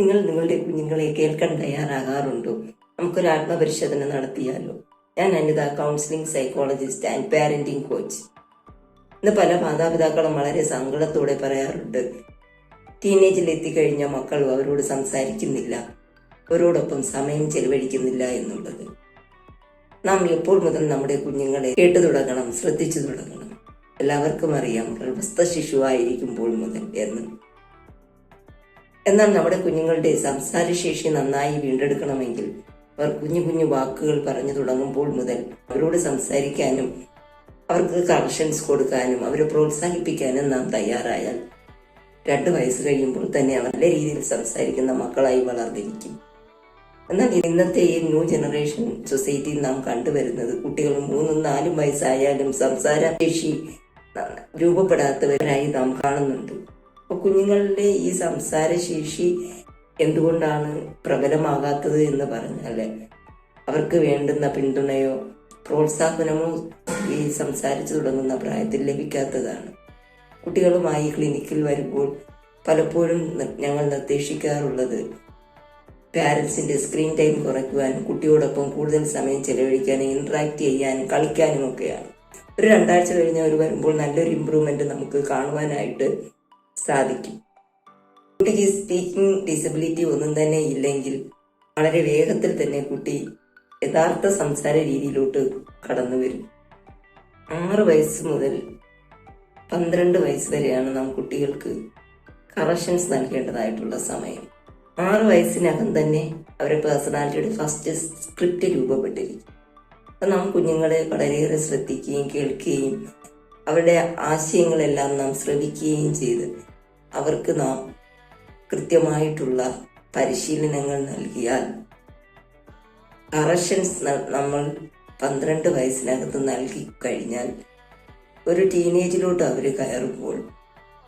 നിങ്ങൾ നിങ്ങളുടെ കുഞ്ഞുങ്ങളെ കേൾക്കാൻ തയ്യാറാകാറുണ്ടോ? നമുക്കൊരു ആത്മപരിശോധന നടത്തിയാലോ? ഞാൻ Anitha counselling psychologist and parenting coach ഇന്ന് പല മാതാപിതാക്കളും വളരെ സങ്കടത്തോടെ പറയാറുണ്ട് ടീനേജിൽ എത്തിക്കഴിഞ്ഞ മക്കളും അവരോട് സംസാരിക്കുന്നില്ല. അവരോടൊപ്പം സമയം ചെലവഴിക്കുന്നില്ല എന്നുള്ളത്. നാം എപ്പോൾ മുതൽ നമ്മുടെ കുഞ്ഞുങ്ങളെ കേട്ടു തുടങ്ങണം ശ്രദ്ധിച്ചു തുടങ്ങണം? എല്ലാവർക്കും അറിയാം ഗർഭസ്ഥ ശിശുവായിരിക്കുമ്പോൾ മുതൽ എന്ന്. എന്നാൽ നമ്മുടെ കുഞ്ഞുങ്ങളുടെ സംസാരശേഷി നന്നായി വീണ്ടെടുക്കണമെങ്കിൽ അവർ കുഞ്ഞു കുഞ്ഞു വാക്കുകൾ പറഞ്ഞു തുടങ്ങുമ്പോൾ മുതൽ അവരോട് സംസാരിക്കാനും അവർക്ക് കറക്ഷൻസ് കൊടുക്കാനും അവരെ പ്രോത്സാഹിപ്പിക്കാനും നാം തയ്യാറായാൽ രണ്ട് വയസ്സ് കഴിയുമ്പോൾ തന്നെ അവർ നല്ല രീതിയിൽ സംസാരിക്കുന്ന മക്കളായി വളർന്നിരിക്കും. എന്നാൽ ഇന്നത്തെ ഈ ന്യൂ ജനറേഷൻ സൊസൈറ്റിയിൽ നാം കണ്ടുവരുന്നത് കുട്ടികൾ മൂന്നും നാലും വയസ്സായാലും സംസാര ശേഷി രൂപപ്പെടാത്തവരായി നാം കാണുന്നുണ്ട്. കുഞ്ഞുങ്ങളുടെ ഈ സംസാര ശേഷി എന്തുകൊണ്ടാണ് പ്രബലമാകാത്തത് എന്ന് പറഞ്ഞാൽ അവർക്ക് വേണ്ടുന്ന പിന്തുണയോ പ്രോത്സാഹനമോ ഈ സംസാരിച്ചു തുടങ്ങുന്ന പ്രായത്തിൽ ലഭിക്കാത്തതാണ്. കുട്ടികളുമായി ക്ലിനിക്കിൽ വരുമ്പോൾ പലപ്പോഴും ഞങ്ങൾ നിർദ്ദേശിക്കാറുള്ളത് പാരൻസിന്റെ സ്ക്രീൻ ടൈം കുറയ്ക്കുവാനും കുട്ടിയോടൊപ്പം കൂടുതൽ സമയം ചെലവഴിക്കാനും ഇന്ററാക്ട് ചെയ്യാനും കളിക്കാനും ഒക്കെയാണ്. ഒരു രണ്ടാഴ്ച കഴിഞ്ഞ് അവർ വരുമ്പോൾ നല്ലൊരു ഇമ്പ്രൂവ്മെന്റ് നമുക്ക് കാണുവാനായിട്ട് സാധിക്കും. കുട്ടിക്ക് സ്പീക്കിംഗ് ഡിസബിലിറ്റി ഒന്നും തന്നെ ഇല്ലെങ്കിൽ വളരെ വേഗത്തിൽ തന്നെ കുട്ടി യഥാർത്ഥ സംസാര രീതിയിലോട്ട് കടന്നു വരും. ആറ് വയസ്സ് മുതൽ പന്ത്രണ്ട് വയസ്സ് വരെയാണ് നാം കുട്ടികൾക്ക് കറക്ഷൻസ് നൽകേണ്ടതായിട്ടുള്ള സമയം. ആറ് വയസ്സിനകം തന്നെ അവരുടെ പേഴ്സണാലിറ്റിയുടെ ഫസ്റ്റ് സ്ക്രിപ്റ്റ് രൂപപ്പെട്ടിരിക്കും. അപ്പൊ നാം കുഞ്ഞുങ്ങളെ വളരെയേറെ ശ്രദ്ധിക്കുകയും കേൾക്കുകയും അവരുടെ ആശയങ്ങളെല്ലാം നാം ശ്രവിക്കുകയും ചെയ്ത് അവർക്ക് നാം കൃത്യമായിട്ടുള്ള പരിശീലനങ്ങൾ നൽകിയാൽ കറക്ഷൻസ് നമ്മൾ പന്ത്രണ്ട് വയസ്സിനകത്ത് നൽകി കഴിഞ്ഞാൽ ഒരു ടീനേജിലോട്ട് അവർ കയറുമ്പോൾ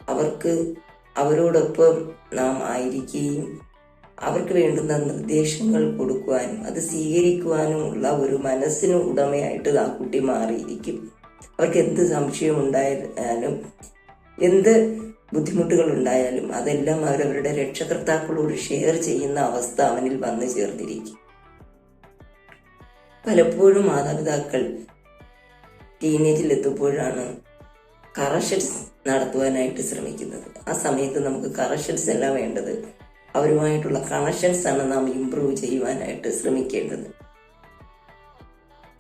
അവർക്ക് അവരോടൊപ്പം നാം ആയിരിക്കുകയും അവർക്ക് വേണ്ടുന്ന നിർദ്ദേശങ്ങൾ കൊടുക്കുവാനും അത് സ്വീകരിക്കുവാനുമുള്ള ഒരു മനസ്സിന് ഉടമയായിട്ട് ആ കുട്ടി മാറിയിരിക്കും. അവർക്ക് എന്ത് സംശയം ഉണ്ടായാലും എന്ത് ബുദ്ധിമുട്ടുകൾ ഉണ്ടായാലും അതെല്ലാം അവരവരുടെ രക്ഷകർത്താക്കളോട് ഷെയർ ചെയ്യുന്ന അവസ്ഥ അവനിൽ വന്നു ചേർന്നിരിക്കും. പലപ്പോഴും മാതാപിതാക്കൾ ടീനേജിൽ എത്തുമ്പോഴാണ് കറക്ഷൻസ് നടത്തുവാനായിട്ട് ശ്രമിക്കുന്നത്. ആ സമയത്ത് നമുക്ക് കറക്ഷൻസ് അല്ല വേണ്ടത്. അവരുമായിട്ടുള്ള കണക്ഷൻസ് ആണ് നാം ഇമ്പ്രൂവ് ചെയ്യുവാനായിട്ട് ശ്രമിക്കേണ്ടത്.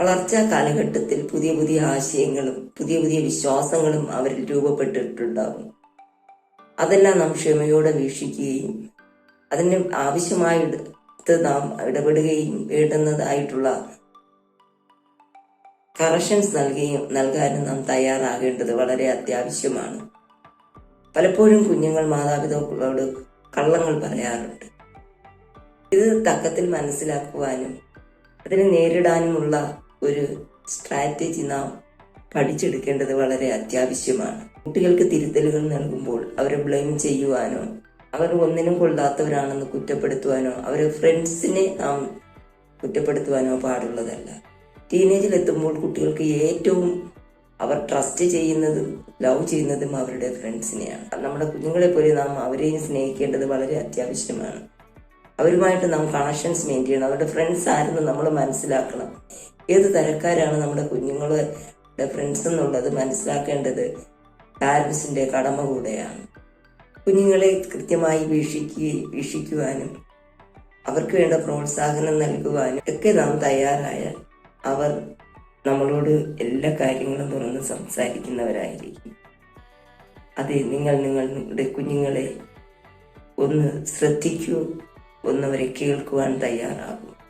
വളർച്ചാ കാലഘട്ടത്തിൽ പുതിയ പുതിയ ആശയങ്ങളും പുതിയ പുതിയ വിശ്വാസങ്ങളും അവരിൽ രൂപപ്പെട്ടിട്ടുണ്ടാകും. അതെല്ലാം നാം ക്ഷമയോടെ വീക്ഷിക്കുകയും അതിന് ആവശ്യമായിട്ട് നാം ഇടപെടുകയും വേണ്ടുന്നതായിട്ടുള്ള കറക്ഷൻസ് നൽകുകയും നൽകാനും നാം തയ്യാറാകേണ്ടത് വളരെ അത്യാവശ്യമാണ്. പലപ്പോഴും കുഞ്ഞുങ്ങൾ മാതാപിതാക്കളോട് കള്ളങ്ങൾ പറയാറുണ്ട്. ഇത് തക്കത്തിൽ മനസ്സിലാക്കുവാനും അതിനെ നേരിടാനുമുള്ള ഒരു സ്ട്രാറ്റജി നാം പഠിച്ചെടുക്കേണ്ടത് വളരെ അത്യാവശ്യമാണ്. കുട്ടികൾക്ക് തിരുത്തലുകൾ നൽകുമ്പോൾ അവരെ ബ്ലെയിം ചെയ്യുവാനോ അവർ ഒന്നിനും കൊള്ളാത്തവരാണെന്ന് കുറ്റപ്പെടുത്തുവാനോ അവരെ ഫ്രണ്ട്സിനെ നാം കുറ്റപ്പെടുത്തുവാനോ പാടുള്ളതല്ല. ടീനേജിൽ എത്തുമ്പോൾ കുട്ടികൾക്ക് ഏറ്റവും അവർ ട്രസ്റ്റ് ചെയ്യുന്നതും ലവ് ചെയ്യുന്നതും അവരുടെ ഫ്രണ്ട്സിനെയാണ് നമ്മുടെ കുഞ്ഞുങ്ങളെ പോലെ നാം അവരെയും സ്നേഹിക്കേണ്ടത് വളരെ അത്യാവശ്യമാണ്. അവരുമായിട്ട് നാം കണക്ഷൻസ് മെയിൻ ചെയ്യണം. അവരുടെ ഫ്രണ്ട്സ് ആരെന്ന് നമ്മൾ മനസ്സിലാക്കണം. ഏത് തരക്കാരാണ് നമ്മുടെ കുഞ്ഞുങ്ങളുടെ ഫ്രണ്ട്സ് എന്നുള്ളത് മനസ്സിലാക്കേണ്ടത് പാരൻസിന്റെ കടമ കൂടെയാണ്. കുഞ്ഞുങ്ങളെ കൃത്യമായി വീക്ഷിക്കുകയും വീക്ഷിക്കുവാനും അവർക്ക് വേണ്ട പ്രോത്സാഹനം നൽകുവാനും ഒക്കെ നാം തയ്യാറായാൽ അവർ നമ്മളോട് എല്ലാ കാര്യങ്ങളും തുറന്ന് സംസാരിക്കുന്നവരായിരിക്കും. അതെ നിങ്ങൾ നിങ്ങളുടെ കുഞ്ഞുങ്ങളെ ഒന്ന് ശ്രദ്ധിക്കൂ. ഒന്നവരെ കേൾക്കുവാൻ തയ്യാറാകും.